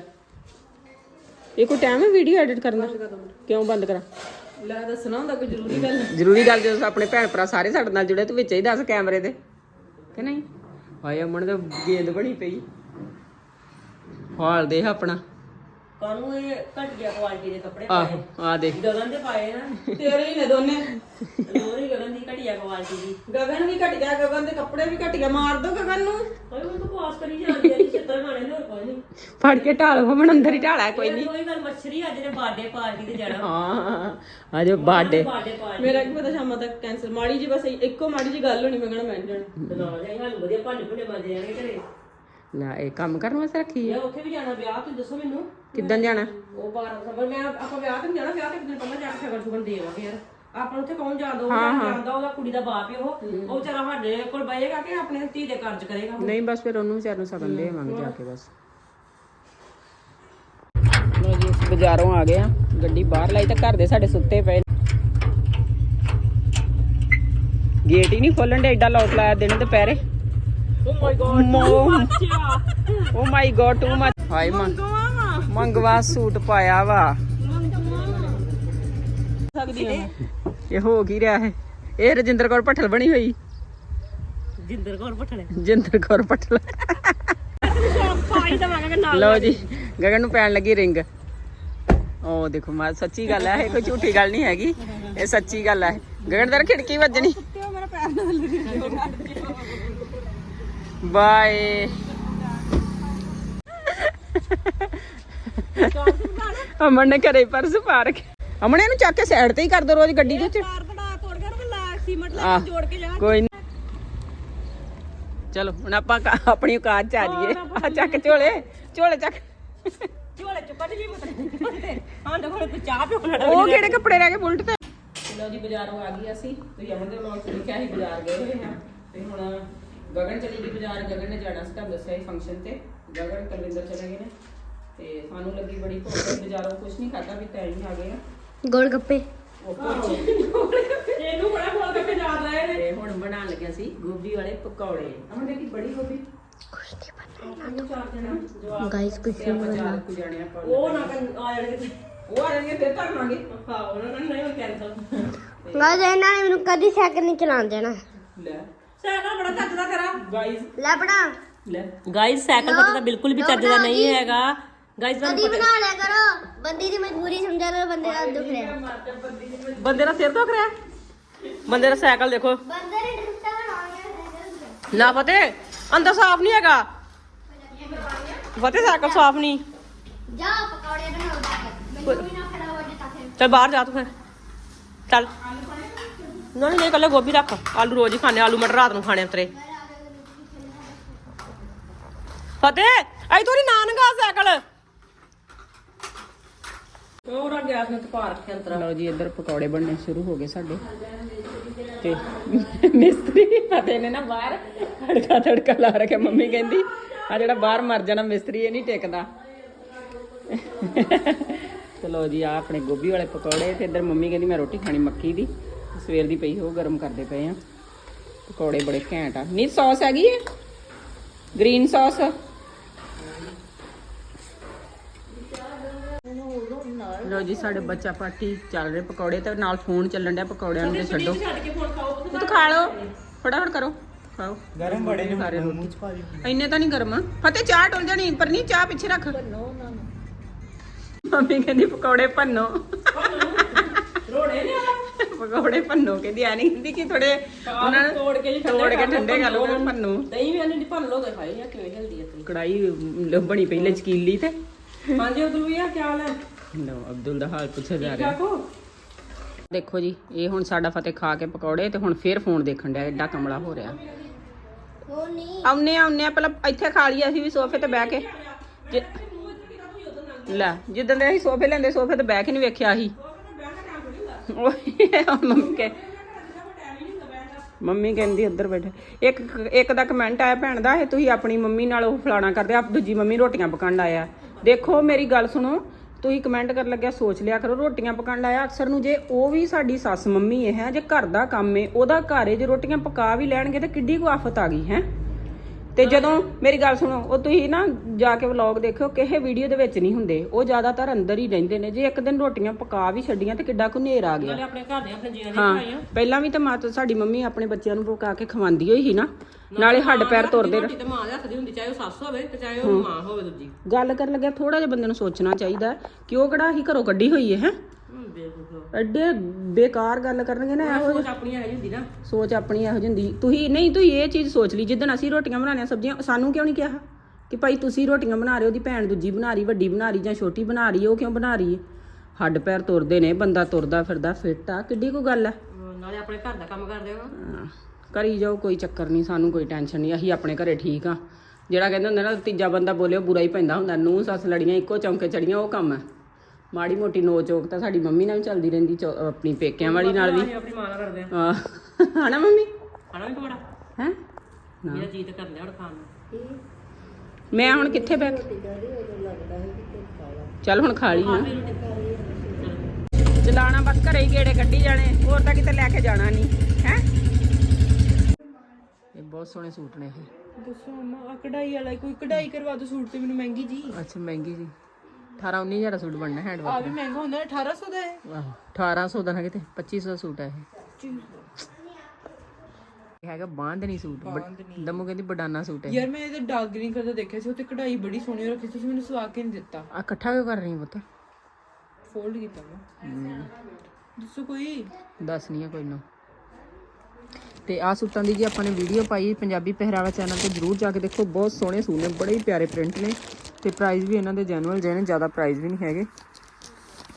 ਇਹ ਕੋਈ ਟਾਈਮ ਹੈ ਵੀਡੀਓ ਐਡਿਟ ਕਰਨ? ਦਾ ਕਿਉਂ ਬੰਦ ਕਰਾਂ? ਲੈ ਦੱਸਣਾ ਹੁੰਦਾ ਕੋਈ ਜ਼ਰੂਰੀ ਗੱਲ? ਜ਼ਰੂਰੀ ਗੱਲ ਜਦੋਂ ਆਪਣੇ ਭੈਣ ਭਰਾ ਸਾਰੇ ਸਾਡੇ ਨਾਲ ਜੁੜੇ ਤੂੰ ਵਿੱਚ ਹੀ ਦੱਸ ਕੈਮਰੇ ਤੇ ਕਿ ਨਹੀਂ? ਹਾਏ ਅਮਨ ਦੇ ਗੇਂਦ ਬਣੀ ਪਈ। ਹਾਲ ਦੇਖ ਆਪਣਾ। ਕਾਨੂੰ ਇਹ ਘਟੀਆ ਕੁਆਲਿਟੀ ਦੇ ਕੱਪੜੇ ਆਹੋ ਆ ਦੇਖ। ਗਗਨ ਦੇ ਪਾਏ ਨਾ ਤੇਰੇ ਹੀ ਨੇ ਦੋਨੇ। ਦੋਰੀ ਗਗਨ ਦੀ ਘਟੀਆ ਕੁਆਲਿਟੀ ਦੀ। ਗਗਨ ਵੀ ਘਟ ਗਿਆ ਗਗਨ ਦੇ ਕੱਪੜੇ ਵੀ ਘਟ ਗਿਆ। ਮਾਰ ਦੋ ਗਗਨ ਨੂੰ। ਕੋਈ ਉਹ ਤਾਂ ਪਾਸ ਕਰੀ ਜਾਂਦੀ ਹੈ ਛਿੱਤਰ ਖਾਣੇ ਨੇ ਹੋਰ ਕੋਈ ਨਹੀਂ ਫੜ ਕੇ ਢਾਲ ਅਮਨ ਅੰਦਰ ਹੀ ਢਾਲਾ ਕੋਈ ਨਹੀਂ ਕੋਈ ਗੱਲ ਮੱਛਰੀ ਅੱਜ ਨੇ ਬਰਥਡੇ ਪਾਰਟੀ ਤੇ ਜਾਣਾ। ਹਾਂ ਅੱਜ ਬਾਡੇ ਬਰਥਡੇ ਪਾਰਟੀ ਮੇਰਾ ਕੀ ਪਤਾ ਸ਼ਾਮਾਂ ਤੱਕ ਕੈਂਸਲ ਮਾੜੀ ਜੀ ਬਸ ਇੱਕੋ ਮਾੜੀ ਜੀ ਗੱਲ ਹੋਣੀ ਮੈਂ ਕਹਣਾ ਮੈਂ ਜਾਣਾ। ਤੇ ਨਾ ਜਾਈ ਸਾਨੂੰ ਵਧੀਆ ਭੰਨ ਭੁੰਨੇ ਮਜੇ ਆਣਗੇ ਘਰੇ। ਲੈ ਇਹ ਕੰਮ ਕਰਨ ਵਾਸਤੇ ਰੱਖੀ ਆ। ਉੱਥੇ ਵੀ ਜਾਣਾ ਵਿਆਹ ਤੁਸੀਂ ਦੱਸੋ ਮੈਨੂੰ। ਕਿੱਦਣ ਜਾਣਾ? ਉਹ 12 ਦਸੰਬਰ ਮੈਂ ਆਪਾਂ ਵਿਆਹ ਤੇ ਨੀ ਜਾਣਾ ਵਿਆਹ ਤੇ ਇੱਕ ਦਿਨ ਪਹਿਲਾਂ ਜਾ ਕੇ ਸ਼ਗਨ ਸ਼ੁਗਨ ਦੇ ਆਵਾਂਗੇ ਯਾਰ। ਆਪਾਂ ਨੂੰ ਉੱਥੇ ਕੌਣ ਜਾਣਦਾ ਉਹ? ਜਾਣਦਾ ਉਹਦਾ ਕੁੜੀ ਦਾ ਬਾਪ ਹੀ ਉਹ। ਉਹ ਵਿਚਾਰਾ ਸਾਡੇ ਕੋਲ ਬਹੇਗਾ ਕਿ ਆਪਣੇ ਧੀ ਦੇ ਕਾਰਜ ਕਰੇਗਾ ਨਹੀਂ ਬਸ ਫਿਰ ਉਹਨੂੰ ਵਿਚਾਰ ਨੂੰ ਸਗਨ ਦੇਵਾਂਗੇ ਜਾ ਕੇ ਬਸ। ਲੋ ਜੀ ਅਸੀਂ ਬਾਜ਼ਾਰੋਂ ਆ ਗਏ ਆ। ਗੱਡੀ ਬਾਹਰ ਲਾਈ ਤਾਂ ਘਰ ਦੇ ਸਾਡੇ ਸੁੱਤੇ ਪਏ ਨੇ। ਗੇਟ ਹੀ ਨਹੀਂ ਖੋਲਣ ਦੇ ਐਡਾ ਲੋਕ ਲਾਇਆ ਦਿਨ ਦੁਪਹਿਰੇ। ਓ my God oh my God too much high ਮੰਗ ਮੰਗਵਾ ਸੂਟ ਪਾਇਆ ਵਾ ਇਹ ਹੋ ਕੀ ਰਿਹਾ ਹੈ ਇਹ ਰਜਿੰਦਰ ਕੌਰ ਭੱਠਲ ਬਣੀ ਹੋਈ ਜਿੰਦਰ ਕੌਰ ਪਠਣੇ ਜਿੰਦਰ ਕੌਰ ਨਾਲ ਲਓ ਜੀ ਗਗਨ ਨੂੰ ਪੈਣ ਲੱਗੀ ਰਿੰਗ ਉਹ ਦੇਖੋ ਮਾ ਸੱਚੀ ਗੱਲ ਹੈ ਇਹ ਕੋਈ ਝੂਠੀ ਗੱਲ ਨਹੀਂ ਹੈਗੀ ਇਹ ਸੱਚੀ ਗੱਲ ਹੈ ਗਗਨ ਦਰ ਖਿੜਕੀ ਵੱਜਣੀ ਬਾਏ। ਅਮਨ ਨੇ ਘਰੇ ਪਰਸ ਪਾ ਰੱਖਿਆ ਅਮਨ ਇਹਨੂੰ ਚੱਕ ਕੇ ਸਾਈਡ ਤੇ ਹੀ ਕਰ ਦੋ ਰੋਜ਼ ਗੱਡੀ ਦੇ ਵਿੱਚ। ਕਾਰ ਬਣਾ ਤੋੜ ਕੇ ਮੈਂ ਲਾ ਸੀਮਟ ਆਹ, ਜੋੜ ਕੇ ਜਾ ਕੋਈ ਨਹੀਂ ਚਲੋ ਹੁਣ ਆਪਾਂ ਕਾ- ਆਪਣੀ ਔਕਾਤ ਚ ਆ ਜਾਈਏ। ਆ ਚੱਕ ਝੋਲੇ ਝੋਲੇ ਚੱਕ। ਝੋਲੇ ਚ ਕੱਢ ਜੀ ਮਤਲਬ ਹਾਂ ਦੇਖੋ ਚਾਹ ਪਿਓ ਲੈਣਾ ਉਹ ਕਿਹੜੇ ਕੱਪੜੇ ਰਹਿ ਗਏ ਬੁਲਟ ਤੇ? ਲੋ ਜੀ ਬਾਜ਼ਾਰੋਂ ਆ ਗਈ ਅਸੀਂ। ਤੁਸੀਂ ਅਮਨ ਦੇ ਵਲੌਗ ਚ ਲਿਖਿਆ ਸੀ ਬਾਜ਼ਾਰ ਗਏ ਹੋਏ ਹਾਂ ਤੇ ਹੁਣ ਗਗਨ ਚਲੀ ਗਈ ਬਾਜ਼ਾਰ ਗਗਨ ਨੇ ਜਾਣਾ ਸੀ ਤੁਹਾਨੂੰ ਦੱਸਿਆ ਸੀ ਫੰਕਸ਼ਨ ਤੇ। ਗਗਨ ਕਲਵਿੰਦਰ ਚਲੇ ਗਏ ਨੇ। ਤੇ ਸਾਨੂੰ ਲੱਗੀ ਬੜੀ ਭੁੱਖ ਤੇ ਬਾਜ਼ਾਰੋਂ ਕੁਝ ਨਹੀਂ ਖਾਦਾ ਵੀ ਤਾਂ ਹੀ ਆ ਗਏ ਆ ਗੋਲ ਗੱਪੇ ਉਹ ਕੁਛ ਇਹਨੂੰ ਬੜਾ ਬੋਲ ਕੇ ਯਾਦ ਆਏ ਨੇ। ਤੇ ਹੁਣ ਬਣਾਉਣ ਲੱਗਿਆ ਸੀ ਗੋਭੀ ਵਾਲੇ ਪਕੌੜੇ। ਅਮਨ ਦੇਖੀ ਬੜੀ ਗੋਭੀ। ਕੁਛ ਨਹੀਂ ਉਹਨੂੰ ਚਾਰ ਦੇਣਾ ਜਵਾਬ ਗਾਇਸ ਕੁਛ ਤੇ ਆਪਾਂ ਚਾਰ ਕੁ ਜਾਣੇ ਆਪਾਂ ਉਹ ਨਾ ਕੰਨ ਆ ਜਾਣਗੇ ਉਹ ਆ ਜਾਣਗੇ ਫਿਰ ਧਰਨਾਂਗੇ ਹਾਂ ਉਹਨਾਂ ਨੇ ਨਹੀਂ ਕੈਂਸਲ ਗਾਇਸ ਇਹਨਾਂ ਨੇ ਮੈਨੂੰ ਕਦੀ ਸਾਈਕਲ ਨਹੀਂ ਚਲਾਉਣ ਦੇਣਾ। ਲੈ। ਸਾਈਕਲ ਬੜਾ ਚੱਜਦਾ ਤੇਰਾ। ਗਾਈਜ਼ ਲੈ ਬਣਾ। ਲੈ। ਗਾਇਸ ਸਾਈਕਲ ਪਤਾ ਤਾਂ ਬਿਲਕੁਲ ਵੀ ਚੱਜਦਾ ਨਹੀਂ ਹੈਗਾ। ਗਾਇਸ ਕਦੀ ਬਣਾ ਲਿਆ ਕਰੋ। ਬੰਦੀ ਦੀ ਮਜਬੂਰੀ ਸਮਝਾ ਲਓ ਬੰਦੇ ਦਾ ਦੁੱਖ ਰਿਹਾ। ਬੰਦੇ ਦਾ ਸਿਰ ਦੁਖ ਰਿਹਾ? ਬੰਦੇ ਦਾ ਸਾਈਕਲ ਦੇਖੋ। ਬੰਦੇ ਨੇ ਡਰਿਫਟਾ ਬਣਾਉਣੀਆਂ ਨਾ ਫਤਿਹ ਅੰਦਰ ਸਾਫ਼ ਨਹੀਂ ਹੈਗਾ। ਫਤਿਹ ਸਾਈਕਲ ਸਾਫ਼ ਨਹੀਂ। ਜਾ ਪਕੌੜੇ ਬਣਾਓ ਜਾ ਕੇ। ਮੈਨੂੰ ਵੀ ਨਾ ਖੜਾ ਹੋ ਜੇ ਤਾਂ ਫਿਰ। ਚੱਲ ਬਾਹਰ ਜਾ ਤੂੰ ਫਿਰ। ਚੱਲ। ਨਾ ਨਹੀਂ ਕੱਲੇ ਗੋਭੀ ਰੱਖ ਆਲੂ ਰੋਜ਼ ਹੀ ਖਾਣੇ ਆਲੂ ਮਟਰ ਰਾਤ ਨੂੰ ਖਾਣੇ ਉਤਰੇ ਫਤਿਹ ਐ ਤੋਰੀ ਨਾਨਗਾ ਸਾਈਕਲ। ਹੋਰ ਆ ਗੈਸ ਨੇ ਤਪਾ ਰੱਖਿਆ ਅੰਤਰਾ। ਲਓ ਜੀ ਇੱਧਰ ਪਕੌੜੇ ਬਣਨੇ ਸ਼ੁਰੂ ਹੋ ਗਏ ਸਾਡੇ। ਤੇ ਮਿਸਤਰੀ ਪਤੇ ਨੇ ਨਾ ਬਾਹਰ ਹੜਕਾ ਤੜਕਾ ਲਾ ਰੱਖਿਆ। ਮੰਮੀ ਕਹਿੰਦੀ ਆ ਜਿਹੜਾ ਬਾਹਰ ਮਰ ਜਾਣਾ ਮਿਸਤਰੀ ਇਹ ਨਹੀਂ ਟਿਕਦਾ। ਚਲੋ ਜੀ ਆ ਆਪਣੇ ਗੋਭੀ ਵਾਲੇ ਪਕੌੜੇ। ਤੇ ਇੱਧਰ ਮੰਮੀ ਕਹਿੰਦੀ ਮੈਂ ਰੋਟੀ ਖਾਣੀ ਮੱਕੀ ਦੀ। ਸਵੇਰ ਦੀ ਪਈ ਉਹ ਗਰਮ ਕਰਦੇ ਪਏ ਆ। ਪਕੌੜੇ ਬੜੇ ਘੈਂਟ ਆ। ਨਹੀਂ ਸੌਸ ਹੈਗੀ ਹੈ ਗ੍ਰੀਨ ਸੌਸ? ਲੋ ਜੀ ਸਾਡੇ ਬੱਚਾ ਪਾਰਟੀ ਚੱਲ ਰਹੇ ਪਕੌੜੇ ਤੇ ਨਾਲ ਫੋਨ ਚੱਲਣ ਡਿਆ ਪਕੌੜਿਆਂ ਨੂੰ ਤੇ ਛੱਡੋ। ਉਹ ਤਾਂ ਖਾ ਲਓ। ਫਟਾਫਟ ਕਰੋ। ਖਾਓ। ਗਰਮ ਬੜੇ ਨੇ ਸਾਰੇ ਰੋਟੀ। ਇੰਨੇ ਤਾਂ ਨਹੀਂ ਗਰਮ। ਫਤਿਹ ਚਾਹ ਟੁੱਲ ਜਾਣੀ ਪਰ ਨਹੀਂ ਚਾਹ ਪਿੱਛੇ ਰੱਖ। ਮੰਮੀ ਕਹਿੰਦੀ ਪਕੌੜੇ ਭੰਨੋ। ਪਕੌੜੇ ਭੰਨੋ ਕਹਿੰਦੀ ਆ ਨਹੀਂ ਕਹਿੰਦੀ ਕਿ ਥੋੜੇ ਉਹਨਾਂ ਨੂੰ ਤੋੜ ਕੇ ਜੀ ਤੋੜ ਕੇ ਠੰਡੇ ਕਰ ਲਓ ਫਿਰ ਭੰਨੋ। ਦਹੀਂ ਵੀ ਇਹਨੇ ਭੰਨ ਲੋ ਦਿਖਾਈ ਆ ਕਿਵੇਂ ਹਿਲਦੀ ਆ ਤੇ ਕੜਾਈ ਬਣੀ ਪਈ ਲਚਕੀਲੀ ਤੇ। ਹਾਂਜੀ ਉਧਰ ਵੀ ਆ ਕੀ ਹਾਲ ਹੈ ਲਓ ਅਬਦੁਲ ਦਾ ਹਾਲ ਪੁੱਛਿਆ ਜਾ ਰਿਹਾ। ਦੇਖੋ ਜੀ ਇਹ ਹੁਣ ਸਾਡਾ ਫਤਿਹ ਖਾ ਕੇ ਪਕੌੜੇ ਤੇ ਹੁਣ ਫੇਰ ਫੋਨ ਦੇਖਣ ਡਿਆ ਐਡਾ ਕਮਲਾ ਹੋ ਰਿਹਾ। ਉਹ ਨਹੀਂ। ਆਉਨੇ ਆ ਆਉਨੇ ਪਹਿਲਾਂ ਇੱਥੇ ਖਾ ਲਈਏ ਅਸੀਂ ਵੀ ਸੋਫੇ ਤੇ ਬਹਿ ਕੇ। ਲੈ ਜਿੱਦਾਂ ਦੇ ਅਸੀਂ ਸੋਫੇ ਲੈਂਦੇ ਸੋਫੇ ਤੇ ਬਹਿ ਕੇ ਨਹੀਂ ਵੇਖਿਆ ਅਸੀਂ। ਉਹ ਮੰਮੀ ਕੇ ਮੰਮੀ ਕਹਿੰਦੀ ਉੱਧਰ ਬੈਠੇ। ਇੱਕ ਇੱਕ ਦਾ ਕਮੈਂਟ ਆਇਆ ਭੈਣ ਦਾ, ਇਹ ਤੁਸੀਂ ਆਪਣੀ ਮੰਮੀ ਨਾਲ ਉਹ ਫਲਾਣਾ ਕਰਦੇ, ਆਪ ਦੂਜੀ ਮੰਮੀ ਰੋਟੀਆਂ ਪਕਾਉਣ ਆਇਆ ਦੇਖੋ ਮੇਰੀ ਗੱਲ ਸੁਣੋ, ਤੁਸੀਂ ਕਮੈਂਟ ਕਰਨ ਲੱਗਿਆ ਸੋਚ ਲਿਆ ਕਰੋ, ਰੋਟੀਆਂ ਪਕਾਉਣ ਲਾਇਆ। ਅਕਸਰ ਨੂੰ ਜੇ ਉਹ ਵੀ ਸਾਡੀ ਸੱਸ ਮੰਮੀ ਹੈ, ਜੇ ਘਰ ਦਾ ਕੰਮ ਏ, ਉਹਦਾ ਘਰ ਏ, ਜੇ ਰੋਟੀਆਂ ਪਕਾ ਵੀ ਲੈਣਗੇ ਤਾਂ ਕਿੱਡੀ ਕੁ ਆਫਤ ਆ ਗਈ, ਹੈ? ਤੇ ਜਦੋਂ ਮੇਰੀ ਗੱਲ ਸੁਣੋ ਉਹ ਤੁਸੀਂ ਨਾ ਜਾ ਕੇ ਵਲੌਗ ਦੇਖਿਓ ਕਿਸੇ ਵੀਡੀਓ ਦੇ ਵਿੱਚ ਨਹੀਂ ਹੁੰਦੇ। ਉਹ ਜ਼ਿਆਦਾਤਰ ਅੰਦਰ ਹੀ ਰਹਿੰਦੇ ਨੇ। ਜੇ ਇੱਕ ਦਿਨ ਰੋਟੀਆਂ ਪਕਾ ਵੀ ਛੱਡੀਆਂ ਤੇ ਕਿੱਡਾ ਕੁ ਹਨੇਰ ਆ ਗਿਆ। ਨਾਲੇ ਆਪਣੇ ਘਰ ਦੇ ਆਪਣੇ ਜੀਆਂ ਦੀ ਹਾਂ ਖਾਈਆਂ। ਪਹਿਲਾਂ ਵੀ ਤਾਂ ਮਾਤਾ ਸਾਡੀ ਮੰਮੀ ਆਪਣੇ ਬੱਚਿਆਂ ਨੂੰ ਪਕਾ ਕੇ ਖਵਾਉਂਦੀ ਹੋਈ ਸੀ ਨਾ। ਨਾਲੇ ਹੱਡ ਪੈਰ ਤੁਰਦੇ ਰੋਟੀ ਤੇ ਮਾਂ ਦੇ ਹੱਥ ਦੀ ਹੁੰਦੀ ਚਾਹੇ ਉਹ ਸੱਸ ਹੋਵੇ ਤੇ ਚਾਹੇ ਉਹ ਮਾਂ ਹੋਵੇ ਦੂਜੀ। ਗੱਲ ਕਰਨ ਲੱਗਿਆ ਥੋੜਾ ਜਿਹਾ ਬੰਦੇ ਨੂੰ ਸੋਚਣਾ ਚਾਹੀਦਾ ਕਿ ਉਹ ਕਿਹੜਾ ਹੀ ਘਰੋਂ ਕੱਢੀ ਹੋਈ ਹੈ ਹੂੰ? ਬੇਵਕੂਫ। ਐਡੇ ਬੇਕਾਰ ਗੱਲ ਕਰਨਗੇ ਨਾ ਇਹੋ ਸੋਚ ਆਪਣੀ ਹੈ ਹੁੰਦੀ ਨਾ। ਸੋਚ ਆਪਣੀ ਇਹੋ ਜਿਹੀ ਹੁੰਦੀ। ਤੁਸੀਂ ਨਹੀਂ ਤੁਸੀਂ ਇਹ ਚੀਜ਼ ਸੋਚ ਲਈ ਜਿੱਦਣ ਅਸੀਂ ਰੋਟੀਆਂ ਬਣਾਉਣੀਆਂ ਸਬਜ਼ੀਆਂ ਸਾਨੂੰ ਕਿਉਂ ਨਹੀਂ ਕਿਹਾ? ਕਿ ਭਾਈ ਤੁਸੀਂ ਰੋਟੀਆਂ ਬਣਾ ਰਹੇ ਹੋ ਉਹਦੀ ਭੈਣ ਦੂਜੀ ਬਣਾ ਰਹੀ ਵੱਡੀ ਬਣਾ ਰਹੀ ਜਾਂ ਛੋਟੀ ਬਣਾ ਰਹੀ ਉਹ ਕਿਉਂ ਬਣਾ ਰਹੀ ਹੈ? ਹੱਡ ਪੈਰ ਤੁਰਦੇ ਨੇ ਬੰਦਾ ਤੁਰਦਾ ਫਿਰਦਾ ਫਿੱਟ ਆ। ਕਿੱਡੀ ਕੋ ਗੱਲ ਹੈ? ਹਾਂ, ਨਾਲੇ ਆਪਣੇ ਘਰ ਦਾ ਕੰਮ ਕਰਦੇ ਹੋ। ਹਾਂ, ਕਰੀ ਜਾਓ ਕੋਈ ਚੱਕਰ ਨਹੀਂ ਸਾਨੂੰ ਕੋਈ ਟੈਨਸ਼ਨ ਨਹੀਂ ਅਸੀਂ ਆਪਣੇ ਘਰੇ ਠੀਕ ਆ। ਜਿਹੜਾ ਕਹਿੰਦੇ ਹੁੰਦੇ ਨਾ ਤੀਜਾ ਬੰਦਾ ਬੋਲੇ ਉਹ ਬੁਰਾ ਹੀ ਪੈਂਦਾ ਹੁੰਦਾ ਨੂੰ ਸੱਸ ਲੜੀਆਂ ਇੱਕੋ ਚੌਂਕੇ ਚੜੀਆਂ ਉਹ ਕੰਮ ਹੈ। ਮਾੜੀ ਮੋਟੀ ਨੋ ਚੋਕ ਤਾਂ ਸਾਡੀ ਮੰਮੀ ਨਾਲ ਵੀ ਚੱਲਦੀ ਰਹਿੰਦੀ ਚੋ- ਆਪਣੀ ਪੇਕਿਆਂ ਵਾਲੀ ਨਾਲ ਵੀ। ਅਸੀਂ ਆਪਣੀ ਮਾਂ ਨਾਲ ਕਰਦੇ ਆ। ਹਾਂ। ਹਨਾ ਮੰਮੀ? ਖਾਣਾ ਵੀ ਕਮੜਾ ਹੈ? ਮੇਰਾ ਜੀਤ ਕਰਦੇ ਹੁਣ ਖਾਣ ਨੂੰ। ਮੈਂ ਹੁਣ ਕਿੱਥੇ ਬੈਠ ਚੱਲ ਹੁਣ ਖਾ ਲਈ ਨਾ। ਚਲਾਣਾ ਬਸ ਘਰੇ ਹੀ ਗੇੜੇ ਕੱਢੀ ਜਾਣੇ ਹੋਰ ਤਾਂ ਕਿਤੇ ਲੈ ਕੇ ਜਾਣਾ ਨਹੀਂ ਹੈ? ਇਹ ਬਹੁਤ ਸੋਹਣੇ ਸੂਟ ਨੇ ਇਹ। ਦੱਸੋ ਮਮਾ ਆ ਕਢਾਈ ਵਾਲਾ ਕੋਈ ਕਢਾਈ ਕਰਵਾ ਦੋ ਸੂਟ ਤੇ ਮੈਨੂੰ ਮਹਿੰਗੀ ਜੀ। ਅੱਛਾ ਮਹਿੰਗੀ ਜੀ। 18 19000 ਦਾ ਸੂਟ ਬਣਨਾ ਹੈਂਡ ਆ ਵੀ ਮਹਿੰਗਾ ਹੁੰਦਾ 1800 ਦਾ ਹੈ। ਆਹੋ 1800 ਦਾ ਨਾ ਕਿਤੇ 2500 ਦਾ ਸੂਟ ਹੈ ਇਹ। ਹੈਗਾ ਬਾਂਧਨੀ ਸੂਟ ਬ- ਦਮੂ ਕਹਿੰਦੀ ਬਡਾਨਾ ਸੂਟ ਹੈ ਯਾਰ ਮੈਂ ਇਹਦੇ ਡਾਗ ਗ੍ਰੀਨ ਕਰਦਾ ਦੇਖਿਆ ਸੀ ਉੱਤੇ ਕਢਾਈ ਬੜੀ ਸੋਹਣੀ ਰੱਖੀ ਸੀ ਤੁਸੀਂ ਮੈਨੂੰ ਸਵਾ ਕੇ ਨਹੀਂ ਦਿੱਤਾ। ਆ ਇਕੱਠਾ ਕਿਉਂ ਕਰ ਰਹੀ ਹੈ ਪੁੱਤ? ਫੋਲਡ ਕੀਤਾ ਮੈਂ ਦੱਸੋ ਕੋਈ? ਦੱਸਣੀ ਆ ਕੋਈ ਨਾ। ਤੇ ਆ ਸੂਟਾਂ ਦੀ ਜੀ ਆਪਾਂ ਨੇ ਵੀਡੀਓ ਪਾਈ ਪੰਜਾਬੀ ਪਹਿਰਾਵਾ ਚੈਨਲ ਤੇ ਜਰੂਰ ਜਾ ਕੇ ਦੇਖੋ ਬਹੁਤ ਸੋਹਣੇ ਸੂਟ ਨੇ ਬੜੇ ਹੀ ਪਿਆਰੇ ਪ੍ਰਿੰਟ ਨੇ। ਤੇ ਪ੍ਰਾਈਸ ਵੀ ਇਹਨਾਂ ਦੇ ਜੈਨੂਅਲ ਜਿਹੇ ਨੇ, ਜ਼ਿਆਦਾ ਪ੍ਰਾਈਸ ਵੀ ਨਹੀਂ ਹੈਗੇ।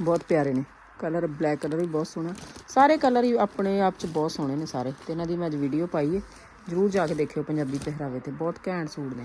ਬਹੁਤ ਪਿਆਰੇ ਨੇ। ਕਲਰ ਬਲੈਕ ਕਲਰ ਵੀ ਬਹੁਤ ਸੋਹਣਾ। ਸਾਰੇ ਕਲਰ ਹੀ ਆਪਣੇ ਆਪ ਚ ਬਹੁਤ ਸੋਹਣੇ ਨੇ ਸਾਰੇ। ਤੇ ਇਹਨਾਂ ਦੀ ਮੈਂ ਅੱਜ ਵੀਡੀਓ ਪਾਈ ਹੈ ਜਰੂਰ ਜਾ ਕੇ ਦੇਖਿਓ ਪੰਜਾਬੀ ਪਹਿਰਾਵੇ ਤੇ। ਬਹੁਤ ਘੈਂਟ ਸੂਟ ਨੇ।